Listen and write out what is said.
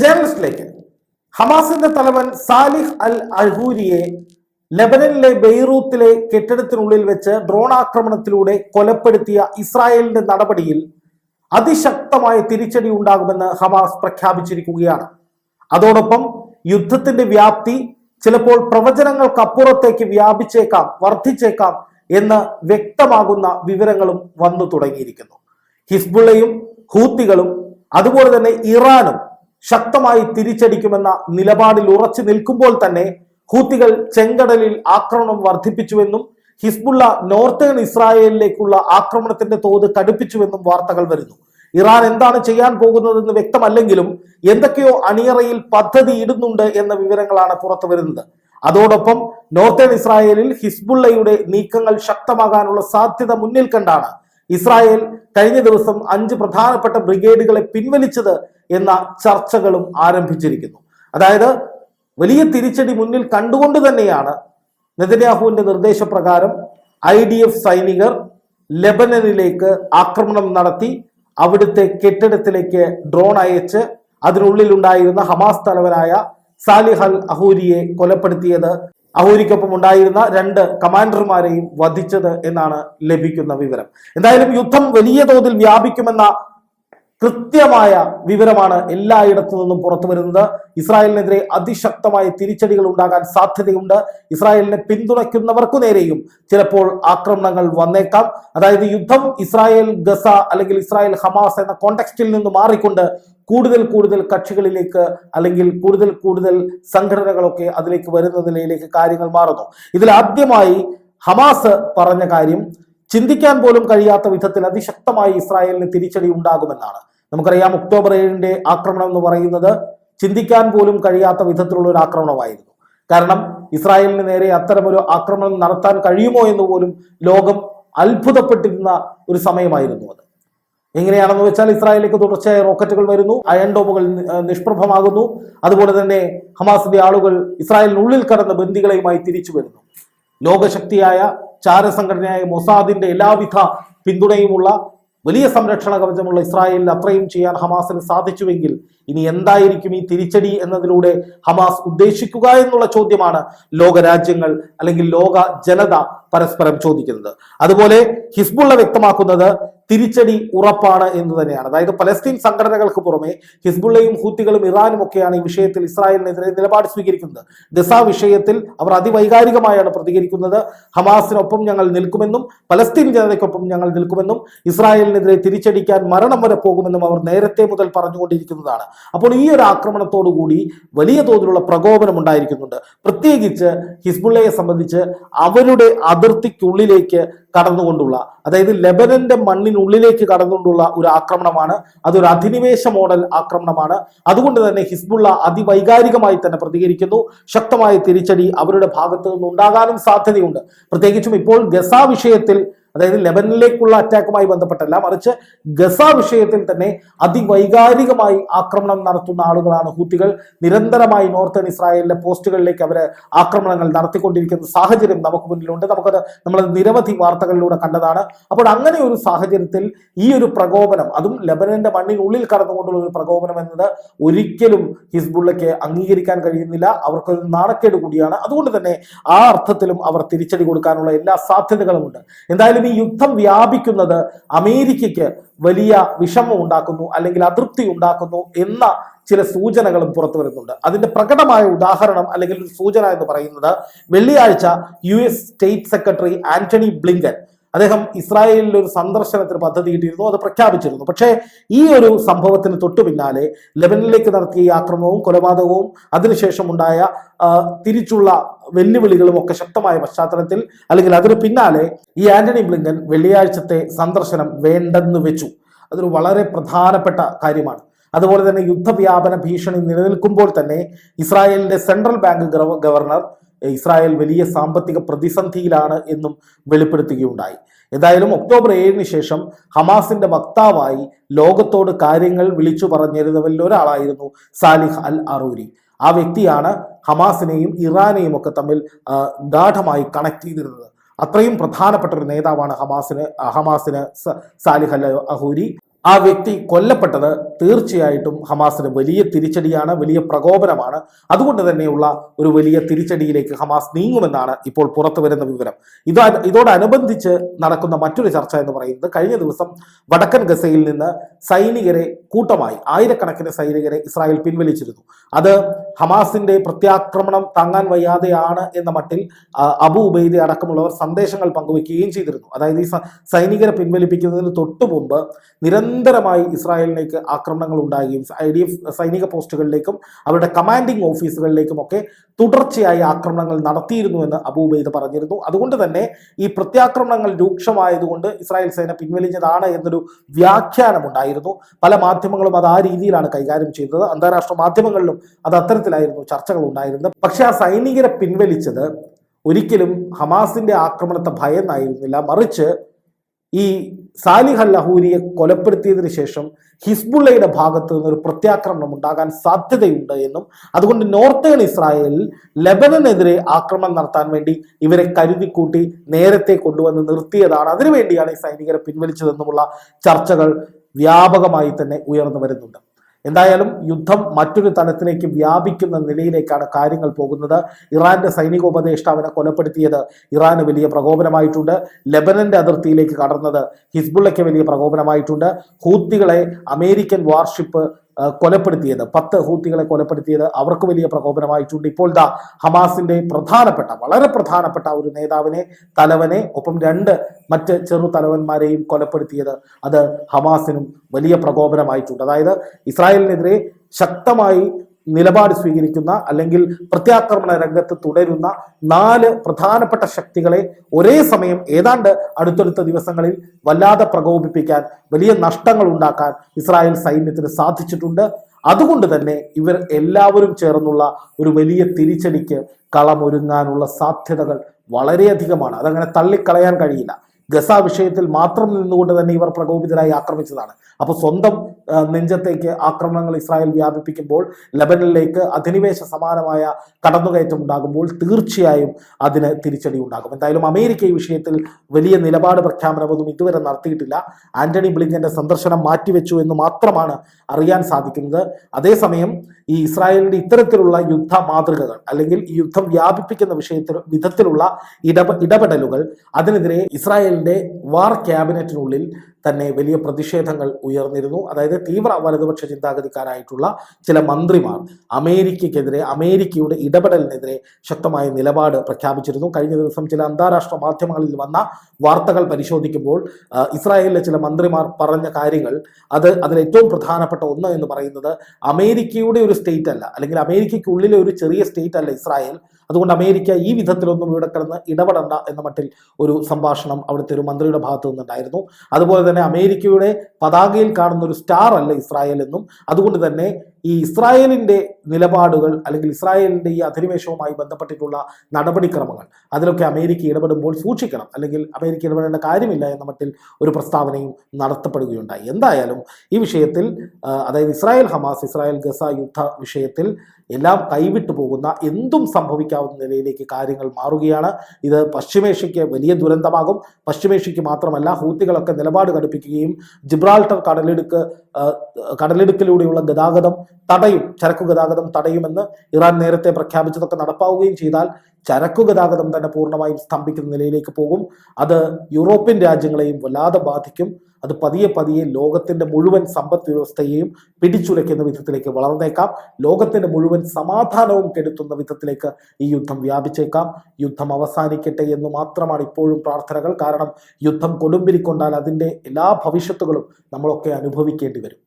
ജേർണലിസ്റ്റിലേക്ക് ഹമാസിന്റെ തലവൻ സാലിഹ് അൽ അഹൂരിയെ ലെബനനിലെ ബെയ്റൂത്തിലെ കെട്ടിടത്തിനുള്ളിൽ വെച്ച് ഡ്രോൺ ആക്രമണത്തിലൂടെ കൊലപ്പെടുത്തിയ ഇസ്രായേലിന്റെ നടപടിയിൽ അതിശക്തമായ തിരിച്ചടി ഉണ്ടാകുമെന്ന് ഹമാസ് പ്രഖ്യാപിച്ചിരിക്കുകയാണ്. അതോടൊപ്പം യുദ്ധത്തിന്റെ വ്യാപ്തി ചിലപ്പോൾ പ്രവചനങ്ങൾക്കപ്പുറത്തേക്ക് വ്യാപിച്ചേക്കാം വർദ്ധിച്ചേക്കാം എന്ന് വ്യക്തമാകുന്ന വിവരങ്ങളും വന്നു തുടങ്ങിയിരിക്കുന്നു. ഹിസ്ബുള്ളയും ഹൂത്തികളും അതുപോലെ തന്നെ ഇറാനും ശക്തമായി തിരിച്ചടിക്കുമെന്ന നിലപാടിൽ ഉറച്ചു നിൽക്കുമ്പോൾ തന്നെ ഹൂത്തികൾ ചെങ്കടലിൽ ആക്രമണം വർദ്ധിപ്പിച്ചുവെന്നും ഹിസ്ബുള്ള നോർത്തേൺ ഇസ്രായേലിലേക്കുള്ള ആക്രമണത്തിന്റെ തോത് കടുപ്പിച്ചുവെന്നും വാർത്തകൾ വരുന്നു. ഇറാൻ എന്താണ് ചെയ്യാൻ പോകുന്നതെന്ന് വ്യക്തമല്ലെങ്കിലും എന്തൊക്കെയോ അണിയറയിൽ പദ്ധതി ഇടുന്നുണ്ട് എന്ന വിവരങ്ങളാണ് പുറത്തു വരുന്നത്. അതോടൊപ്പം നോർത്തേൺ ഇസ്രായേലിൽ ഹിസ്ബുള്ളയുടെ നീക്കങ്ങൾ ശക്തമാകാനുള്ള സാധ്യത മുന്നിൽ കണ്ടാണ് ഇസ്രായേൽ കഴിഞ്ഞ ദിവസം അഞ്ച് പ്രധാനപ്പെട്ട ബ്രിഗേഡുകളെ പിൻവലിച്ചത് എന്ന ചർച്ചകളും ആരംഭിച്ചിരിക്കുന്നു. അതായത് വലിയ തിരിച്ചടി മുന്നിൽ കണ്ടുകൊണ്ട് തന്നെയാണ് നെതന്യാഹുവിന്റെ നിർദ്ദേശപ്രകാരം ഐ ഡി എഫ് സൈനികർ ലെബനനിലേക്ക് ആക്രമണം നടത്തി അവിടുത്തെ കെട്ടിടത്തിലേക്ക് ഡ്രോൺ അയച്ച് അതിനുള്ളിലുണ്ടായിരുന്ന ഹമാസ് തലവനായ സാലിഹൽ അഹൂരിയെ കൊലപ്പെടുത്തിയത് അഹൂരിക്കൊപ്പം ഉണ്ടായിരുന്ന രണ്ട് കമാൻഡർമാരെയും വധിച്ചത് എന്നാണ് ലഭിക്കുന്ന വിവരം. എന്തായാലും യുദ്ധം വലിയ തോതിൽ വ്യാപിക്കുമെന്ന കൃത്യമായ വിവരമാണ് എല്ലായിടത്തു നിന്നും പുറത്തു വരുന്നത്. ഇസ്രായേലിനെതിരെ അതിശക്തമായ തിരിച്ചടികൾ ഉണ്ടാകാൻ സാധ്യതയുണ്ട്. ഇസ്രായേലിനെ പിന്തുണയ്ക്കുന്നവർക്കു നേരെയും ചിലപ്പോൾ ആക്രമണങ്ങൾ വന്നേക്കാം. അതായത് യുദ്ധം ഇസ്രായേൽ ഗസ അല്ലെങ്കിൽ ഇസ്രായേൽ ഹമാസ് എന്ന കോണ്ടെക്സ്റ്റിൽ നിന്ന് മാറിക്കൊണ്ട് കൂടുതൽ കൂടുതൽ കക്ഷികളിലേക്ക് അല്ലെങ്കിൽ കൂടുതൽ കൂടുതൽ സംഘടനകളൊക്കെ അതിലേക്ക് വരുന്ന നിലയിലേക്ക് കാര്യങ്ങൾ മാറുന്നു. ഇതിൽ ആദ്യമായി ഹമാസ് പറഞ്ഞ കാര്യം ചിന്തിക്കാൻ പോലും കഴിയാത്ത വിധത്തിൽ അതിശക്തമായി ഇസ്രായേലിന് തിരിച്ചടി ഉണ്ടാകുമെന്നാണ്. നമുക്കറിയാം ഒക്ടോബർ ഏഴിന്റെ ആക്രമണം എന്ന് പറയുന്നത് ചിന്തിക്കാൻ പോലും കഴിയാത്ത വിധത്തിലുള്ള ഒരു ആക്രമണമായിരുന്നു. കാരണം ഇസ്രായേലിന് നേരെ അത്തരമൊരു ആക്രമണം നടത്താൻ കഴിയുമോ എന്ന് പോലും ലോകം അത്ഭുതപ്പെട്ടിരുന്ന ഒരു സമയമായിരുന്നു അത്. എങ്ങനെയാണെന്ന് വെച്ചാൽ ഇസ്രായേലിലേക്ക് തുടർച്ചയായി റോക്കറ്റുകൾ വരുന്നു അയൺ ഡോമുകൾ നി- ഏഹ് നിഷ്പ്രഭമാകുന്നു. അതുപോലെ തന്നെ ഹമാസിന്റെ ആളുകൾ ഇസ്രായേലിനുള്ളിൽ കടന്ന ബന്ദികളെയുമായി തിരിച്ചു വരുന്നു. ലോകശക്തിയായ ചാരസംഘടനയായ മൊസാദിന്റെ എല്ലാവിധ പിന്തുണയുമുള്ള വലിയ സംരക്ഷണ കവചമുള്ള ഇസ്രായേലിൽ അത്രയും ചെയ്യാൻ ഹമാസിന് സാധിച്ചുവെങ്കിൽ ഇനി എന്തായിരിക്കും ഈ തിരിച്ചടി എന്നതിലൂടെ ഹമാസ് ഉദ്ദേശിക്കുക എന്നുള്ള ചോദ്യമാണ് ലോകരാജ്യങ്ങൾ അല്ലെങ്കിൽ ലോക ജനത പരസ്പരം ചോദിക്കുന്നത്. അതുപോലെ ഹിസ്ബുള്ള വ്യക്തമാക്കുന്നത് തിരിച്ചടി ഉറപ്പാണ് എന്ന് തന്നെയാണ്. അതായത് പലസ്തീൻ സംഘടനകൾക്ക് പുറമെ ഹിസ്ബുള്ളയും ഹൂത്തികളും ഇറാനും ഒക്കെയാണ് ഈ വിഷയത്തിൽ ഇസ്രായേലിനെതിരെ നിലപാട് സ്വീകരിക്കുന്നത്. ഗസ വിഷയത്തിൽ അവർ അതിവൈകാരികമായാണ് പ്രതികരിക്കുന്നത്. ഹമാസിനൊപ്പം ഞങ്ങൾ നിൽക്കുമെന്നും പലസ്തീൻ ജനതയ്ക്കൊപ്പം ഞങ്ങൾ നിൽക്കുമെന്നും ഇസ്രായേലിനെതിരെ തിരിച്ചടിക്കാൻ മരണം വരെ പോകുമെന്നും അവർ നേരത്തെ മുതൽ പറഞ്ഞുകൊണ്ടിരിക്കുന്നതാണ്. അപ്പോൾ ഈ ഒരു ആക്രമണത്തോടുകൂടി വലിയ തോതിലുള്ള പ്രകോപനം ഉണ്ടായിരിക്കുന്നുണ്ട്. പ്രത്യേകിച്ച് ഹിസ്ബുള്ളയെ സംബന്ധിച്ച് അവരുടെ അതിർത്തിക്കുള്ളിലേക്ക് കടന്നുകൊണ്ടുള്ള അതായത് ലെബനന്റെ മണ്ണിനുള്ളിലേക്ക് കടന്നുകൊണ്ടുള്ള ഒരു ആക്രമണമാണ്. അതൊരു അധിനിവേശ മോഡൽ ആക്രമണമാണ്. അതുകൊണ്ട് തന്നെ ഹിസ്ബുള്ള അതിവൈകാരികമായി തന്നെ പ്രതികരിക്കുന്നു. ശക്തമായ തിരിച്ചടി അവരുടെ ഭാഗത്തു നിന്ന് ഉണ്ടാകാനും സാധ്യതയുണ്ട്. പ്രത്യേകിച്ചും ഇപ്പോൾ ഗസ വിഷയത്തിൽ അതായത് ലെബനിലേക്കുള്ള അറ്റാക്കുമായി ബന്ധപ്പെട്ടല്ല മറിച്ച് ഗസ വിഷയത്തിൽ തന്നെ അതിവൈകാരികമായി ആക്രമണം നടത്തുന്ന ആളുകളാണ് ഹൂത്തികൾ. നിരന്തരമായി നോർത്തേൺ ഇസ്രായേലിലെ പോസ്റ്റുകളിലേക്ക് അവർ ആക്രമണങ്ങൾ നടത്തിക്കൊണ്ടിരിക്കുന്ന സാഹചര്യം നമുക്ക് മുന്നിലുണ്ട്. നമുക്കത് നമ്മൾ നിരവധി വാർത്തകളിലൂടെ കണ്ടതാണ്. അപ്പോൾ അങ്ങനെ ഒരു സാഹചര്യത്തിൽ ഈ ഒരു പ്രകോപനം അതും ലെബനന്റെ മണ്ണിനുള്ളിൽ കടന്നുകൊണ്ടുള്ള ഒരു പ്രകോപനം എന്നത് ഒരിക്കലും ഹിസ്ബുള്ളയ്ക്ക് അംഗീകരിക്കാൻ കഴിയുന്നില്ല. അവർക്കൊരു നാണക്കേട് കൂടിയാണ്. അതുകൊണ്ട് തന്നെ ആ അർത്ഥത്തിലും അവർ തിരിച്ചടി കൊടുക്കാനുള്ള എല്ലാ സാധ്യതകളും ഉണ്ട് എന്തായാലും ഈ യുദ്ധം വ്യാപിക്കുന്നത് അമേരിക്കയ്ക്ക് വലിയ വിഷമം ഉണ്ടാക്കുന്നു അല്ലെങ്കിൽ അതൃപ്തി ഉണ്ടാക്കുന്നു എന്ന ചില സൂചനകളും പുറത്തു വരുന്നുണ്ട്. അതിന്റെ പ്രകടമായ ഉദാഹരണം അല്ലെങ്കിൽ ഒരു സൂചന എന്ന് പറയുന്നത് വെള്ളിയാഴ്ച U S state secretary Antony Blinken അദ്ദേഹം ഇസ്രായേലിൽ ഒരു സന്ദർശനത്തിന് പദ്ധതി പദ്ധതിയിട്ടിരുന്നു അത് പ്രഖ്യാപിച്ചിരുന്നു. പക്ഷേ ഈ ഒരു സംഭവത്തിന് തൊട്ടു പിന്നാലെ ലെബനിലേക്ക് നടത്തിയ ആക്രമണവും കൊലപാതകവും അതിനുശേഷം ഉണ്ടായ തിരിച്ചുള്ള വെല്ലുവിളികളും ഒക്കെ ശക്തമായ പശ്ചാത്തലത്തിൽ അല്ലെങ്കിൽ അതിന് പിന്നാലെ ഈ ആന്റണി ബ്ലിങ്കൻ വെള്ളിയാഴ്ചത്തെ സന്ദർശനം വേണ്ടെന്ന് വെച്ചു. അതൊരു വളരെ പ്രധാനപ്പെട്ട കാര്യമാണ്. അതുപോലെ തന്നെ യുദ്ധവ്യാപന ഭീഷണി നിലനിൽക്കുമ്പോൾ തന്നെ ഇസ്രായേലിന്റെ സെൻട്രൽ ബാങ്ക് ഗവർണർ ഇസ്രായേൽ വലിയ സാമ്പത്തിക പ്രതിസന്ധിയിലാണ് എന്നും വെളിപ്പെടുത്തുകയുണ്ടായി. എന്തായാലും ഒക്ടോബർ ഏഴിന് ശേഷം ഹമാസിന്റെ വക്താവായി ലോകത്തോട് കാര്യങ്ങൾ വിളിച്ചു പറഞ്ഞിരുന്നവരിൽ ഒരാളായിരുന്നു സാലിഹ് അൽ അറൂരി. ആ വ്യക്തിയാണ് ഹമാസിനെയും ഇറാനെയും ഒക്കെ തമ്മിൽ ഗാഠമായി കണക്ട് ചെയ്തിരുന്നത്. അത്രയും പ്രധാനപ്പെട്ട ഒരു നേതാവാണ് ഹമാസിന് ഹമാസിന് സാലിഹ് അൽ അഹൂരി. ആ വ്യക്തി കൊല്ലപ്പെട്ടത് തീർച്ചയായിട്ടും ഹമാസിന് വലിയ തിരിച്ചടിയാണ് വലിയ പ്രകോപനമാണ്. അതുകൊണ്ട് തന്നെയുള്ള ഒരു വലിയ തിരിച്ചടിയിലേക്ക് ഹമാസ് നീങ്ങുമെന്നാണ് ഇപ്പോൾ പുറത്തു വരുന്ന വിവരം. ഇതോ ഇതോടനുബന്ധിച്ച് നടക്കുന്ന മറ്റൊരു ചർച്ച എന്ന് പറയുന്നത് കഴിഞ്ഞ ദിവസം വടക്കൻ ഗസയിൽ നിന്ന് സൈനികരെ കൂട്ടമായി ആയിരക്കണക്കിന് സൈനികരെ ഇസ്രായേൽ പിൻവലിച്ചിരുന്നു. അത് ഹമാസിന്റെ പ്രത്യാക്രമണം താങ്ങാൻ വയ്യാതെയാണ് എന്ന മട്ടിൽ അബു ഉബൈദി അടക്കമുള്ളവർ സന്ദേശങ്ങൾ പങ്കുവയ്ക്കുകയും ചെയ്തിരുന്നു. അതായത് ഈ സൈനികരെ പിൻവലിപ്പിക്കുന്നതിന് തൊട്ടു മുമ്പ് നിരന്തരമായി ഇസ്രായേലിലേക്ക് ആക്രമണങ്ങൾ ഉണ്ടാകുകയും ഐ ഡി എഫ് സൈനിക പോസ്റ്റുകളിലേക്കും അവരുടെ കമാൻഡിംഗ് ഓഫീസുകളിലേക്കും ഒക്കെ തുടർച്ചയായി ആക്രമണങ്ങൾ നടത്തിയിരുന്നു എന്ന് അബൂബൈദ് പറഞ്ഞിരുന്നു. അതുകൊണ്ട് തന്നെ ഈ പ്രത്യാക്രമണങ്ങൾ രൂക്ഷമായതുകൊണ്ട് ഇസ്രായേൽ സേന പിൻവലിഞ്ഞതാണ് എന്നൊരു വ്യാഖ്യാനമുണ്ടായിരുന്നു. പല മാധ്യമങ്ങളും അത് ആ രീതിയിലാണ് കൈകാര്യം ചെയ്തത്. അന്താരാഷ്ട്ര മാധ്യമങ്ങളിലും അത് അത്തരത്തിലായിരുന്നു ചർച്ചകൾ ഉണ്ടായിരുന്നത്. പക്ഷെ ആ സൈനികരെ പിൻവലിച്ചത് ഒരിക്കലും ഹമാസിന്റെ ആക്രമണത്തെ ഭയന്നായിരുന്നില്ല. മറിച്ച് ഈ സാലിഹ് അൽ കൊലപ്പെടുത്തിയതിനു ശേഷം ഹിസ്ബുള്ളയുടെ ഭാഗത്ത് നിന്ന് ഒരു പ്രത്യാക്രമണം ഉണ്ടാകാൻ സാധ്യതയുണ്ട് എന്നും അതുകൊണ്ട് നോർത്തേൺ ഇസ്രായേലിൽ ലബനനെതിരെ ആക്രമണം നടത്താൻ വേണ്ടി ഇവരെ കരുതിക്കൂട്ടി നേരത്തെ കൊണ്ടുവന്ന് നിർത്തിയതാണ്. അതിനുവേണ്ടിയാണ് ഈ സൈനികരെ പിൻവലിച്ചതെന്നുമുള്ള ചർച്ചകൾ വ്യാപകമായി തന്നെ ഉയർന്നു വരുന്നുണ്ട്. എന്തായാലും യുദ്ധം മറ്റൊരു തലത്തിലേക്ക് വ്യാപിക്കുന്ന നിലയിലേക്കാണ് കാര്യങ്ങൾ പോകുന്നത്. ഇറാന്റെ സൈനിക ഉപദേഷ്ടാവിനെ കൊലപ്പെടുത്തിയത് ഇറാന് വലിയ പ്രകോപനമായിട്ടുണ്ട്. ലെബനന്റെ അതിർത്തിയിലേക്ക് കടന്നത് ഹിസ്ബുള്ളയ്ക്ക് വലിയ പ്രകോപനമായിട്ടുണ്ട്. ഹൂത്തികളെ അമേരിക്കൻ വാർഷിപ്പ് കൊലപ്പെടുത്തിയത് പത്ത് ഹൂത്തികളെ കൊലപ്പെടുത്തിയത് അവർക്ക് വലിയ പ്രകോപനമായിട്ടുണ്ട്. ഇപ്പോൾ ദാ ഹമാസിന്റെ പ്രധാനപ്പെട്ട വളരെ പ്രധാനപ്പെട്ട ഒരു നേതാവിനെ തലവനെ ഒപ്പം രണ്ട് മറ്റ് ചെറു തലവന്മാരെയും കൊലപ്പെടുത്തിയത് അത് ഹമാസിനും വലിയ പ്രകോപനമായിട്ടുണ്ട്. അതായത് ഇസ്രായേലിനെതിരെ ശക്തമായി നിലപാട് സ്വീകരിക്കുന്ന അല്ലെങ്കിൽ പ്രത്യാക്രമണ രംഗത്ത് തുടരുന്ന നാല് പ്രധാനപ്പെട്ട ശക്തികളെ ഒരേ സമയം ഏതാണ്ട് അടുത്തടുത്ത ദിവസങ്ങളിൽ വല്ലാതെ പ്രകോപിപ്പിക്കാൻ വലിയ നഷ്ടങ്ങൾ ഉണ്ടാക്കാൻ ഇസ്രായേൽ സൈന്യത്തിന് സാധിച്ചിട്ടുണ്ട്. അതുകൊണ്ട് തന്നെ ഇവർ എല്ലാവരും ചേർന്നുള്ള ഒരു വലിയ തിരിച്ചടിക്ക് കളമൊരുങ്ങാനുള്ള സാധ്യതകൾ വളരെയധികമാണ്. അതങ്ങനെ തള്ളിക്കളയാൻ കഴിയില്ല. ഗസ വിഷയത്തിൽ മാത്രം നിന്നുകൊണ്ട് തന്നെ ഇവർ പ്രകോപിതരായി ആക്രമിച്ചതാണ്. അപ്പോൾ സ്വന്തം നെഞ്ചത്തേക്ക് ആക്രമണങ്ങൾ ഇസ്രായേൽ വ്യാപിപ്പിക്കുമ്പോൾ ലബനിലേക്ക് അധിനിവേശ സമാനമായ കടന്നുകയറ്റം ഉണ്ടാകുമ്പോൾ തീർച്ചയായും അതിന് തിരിച്ചടി ഉണ്ടാകും. എന്തായാലും അമേരിക്ക ഈ വിഷയത്തിൽ വലിയ നിലപാട് പ്രഖ്യാപനമൊന്നും ഇതുവരെ നടത്തിയിട്ടില്ല. ആന്റണി ബ്ലിങ്കന്റെ സന്ദർശനം മാറ്റിവെച്ചു എന്ന് മാത്രമാണ് അറിയാൻ സാധിക്കുന്നത്. അതേസമയം ഈ ഇസ്രായേലിന്റെ ഇത്തരത്തിലുള്ള യുദ്ധ മാതൃകകൾ അല്ലെങ്കിൽ ഈ യുദ്ധം വ്യാപിപ്പിക്കുന്ന വിഷയത്തിൽ വിധത്തിലുള്ള ഇടപ ഇടപെടലുകൾ അതിനെതിരെ ഇസ്രായേലിന്റെ വാർ ക്യാബിനറ്റിനുള്ളിൽ തന്നെ വലിയ പ്രതിഷേധങ്ങൾ ഉയർന്നിരുന്നു. അതായത് തീവ്ര വലതുപക്ഷ ചിന്താഗതിക്കാരായിട്ടുള്ള ചില മന്ത്രിമാർ അമേരിക്കയ്ക്കെതിരെ അമേരിക്കയുടെ ഇടപെടലിനെതിരെ ശക്തമായ നിലപാട് പ്രഖ്യാപിച്ചിരുന്നു. കഴിഞ്ഞ ദിവസം ചില അന്താരാഷ്ട്ര മാധ്യമങ്ങളിൽ വന്ന വാർത്തകൾ പരിശോധിക്കുമ്പോൾ ഇസ്രായേലിലെ ചില മന്ത്രിമാർ പറഞ്ഞ കാര്യങ്ങൾ അത് അതിലേറ്റവും പ്രധാനപ്പെട്ട ഒന്ന് എന്ന് പറയുന്നത് അമേരിക്കയുടെ ഒരു സ്റ്റേറ്റ് അല്ല അല്ലെങ്കിൽ അമേരിക്കയ്ക്കുള്ളിലെ ഒരു ചെറിയ സ്റ്റേറ്റ് അല്ല ഇസ്രായേൽ. അതുകൊണ്ട് അമേരിക്ക ഈ വിധത്തിലൊന്നും ഇവിടെ കിടന്ന് ഇടപെടണ്ട എന്ന മട്ടിൽ ഒരു സംഭാഷണം അവിടുത്തെ ഒരു മന്ത്രിയുടെ ഭാഗത്തു നിന്നുണ്ടായിരുന്നു. അതുപോലെ തന്നെ അമേരിക്കയുടെ പതാകയിൽ കാണുന്ന ഒരു സ്റ്റാർ അല്ല ഇസ്രായേൽ എന്നും അതുകൊണ്ട് തന്നെ ഈ ഇസ്രായേലിന്റെ നിലപാടുകൾ അല്ലെങ്കിൽ ഇസ്രായേലിന്റെ ഈ അധിനിവേശവുമായി ബന്ധപ്പെട്ടിട്ടുള്ള നടപടിക്രമങ്ങൾ അതിലൊക്കെ അമേരിക്ക ഇടപെടുമ്പോൾ സൂക്ഷിക്കണം അല്ലെങ്കിൽ അമേരിക്ക ഇടപെടേണ്ട കാര്യമില്ല എന്ന മട്ടിൽ ഒരു പ്രസ്താവനയും നടത്തപ്പെടുകയുണ്ടായി. എന്തായാലും ഈ വിഷയത്തിൽ അതായത് ഇസ്രായേൽ ഹമാസ് ഇസ്രായേൽ ഗസ യുദ്ധ വിഷയത്തിൽ എല്ലാം കൈവിട്ടു പോകുന്ന എന്തും സംഭവിക്കാവുന്ന നിലയിലേക്ക് കാര്യങ്ങൾ മാറുകയാണ്. ഇത് പശ്ചിമേഷ്യയ്ക്ക് വലിയ ദുരന്തമാകും. പശ്ചിമേഷ്യയ്ക്ക് മാത്രമല്ല ഹൂത്തികളൊക്കെ നിലപാട് കടുപ്പിക്കുകയും ജിബ്രാൾട്ടർ കടലിടുക്ക് കടലിടുക്കിലൂടെയുള്ള ഗതാഗതം തടയും ചരക്കു ഗതാഗതം തടയുമെന്ന് ഇറാൻ നേരത്തെ പ്രഖ്യാപിച്ചതൊക്കെ നടപ്പാവുകയും ചെയ്താൽ ചരക്കു ഗതാഗതം തന്നെ പൂർണമായും സ്തംഭിക്കുന്ന നിലയിലേക്ക് പോകും. അത് യൂറോപ്യൻ രാജ്യങ്ങളെയും വല്ലാതെ ബാധിക്കും. അത് പതിയെ പതിയെ ലോകത്തിന്റെ മുഴുവൻ സമ്പദ് വ്യവസ്ഥയെയും പിടിച്ചുലയ്ക്കുന്ന വിധത്തിലേക്ക് വളർന്നേക്കാം. ലോകത്തിന്റെ മുഴുവൻ സമാധാനവും കെടുത്തുന്ന വിധത്തിലേക്ക് ഈ യുദ്ധം വ്യാപിച്ചേക്കാം. യുദ്ധം അവസാനിക്കട്ടെ എന്ന് മാത്രമാണ് ഇപ്പോഴും പ്രാർത്ഥനകൾ. കാരണം യുദ്ധം കൊടുമ്പിരിക്കൊണ്ടാൽ അതിന്റെ എല്ലാ ഭവിഷ്യത്തുകളും നമ്മളൊക്കെ അനുഭവിക്കേണ്ടി വരും.